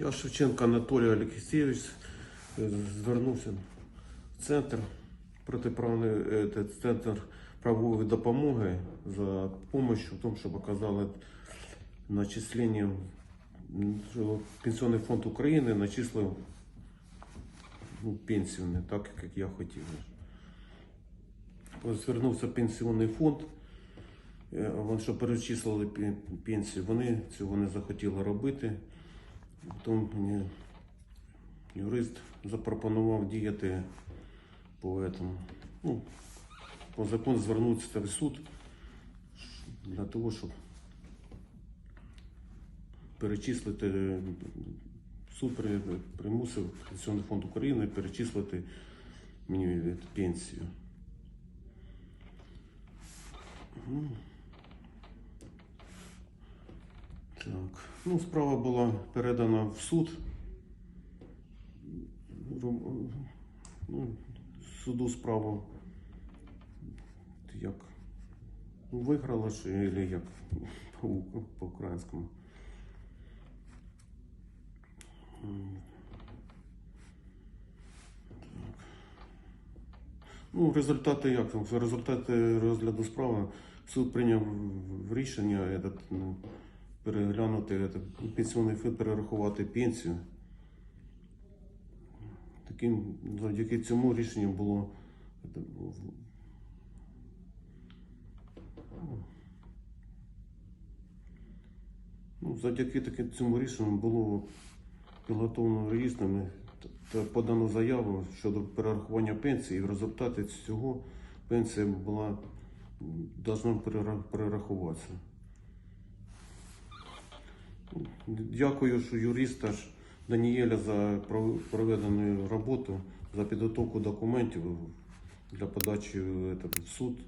Я Шевченко Анатолій Олексійович звернувся в центр протиправної е, центр правової допомоги за допомогою в тому, щоб оказали начислення що Пенсійний фонд України начислив ну, пенсію не так, як я хотів. Звернувся в пенсійний фонд, вони що перечислили пе- пенсію. Вони цього не захотіли робити. Потім мені юрист запропонував діяти по этому. Ну, по закону звернутися в суд для того, щоб перечислити суд примусив Пенсійний фонд України перечислити мені пенсію. Ну, Так. Ну, справа була передана в суд. Ну, суду справу як ну, виграла чи як по- по-українському. Так. Ну, результати як? Результати розгляду справи суд прийняв рішення этот, ну, переглянути этот, пенсійний фонд, перерахувати пенсію. Таким завдяки цьому рішенню було ну, завдяки таким цьому рішенню було підготовлено реєстрами та- подано заяву щодо перерахування пенсії, і в результаті цього пенсія була должна перерахуватися. Дякую, що юриста ж Даніеля за проведену роботу, за підготовку документів для подачі е, в суд.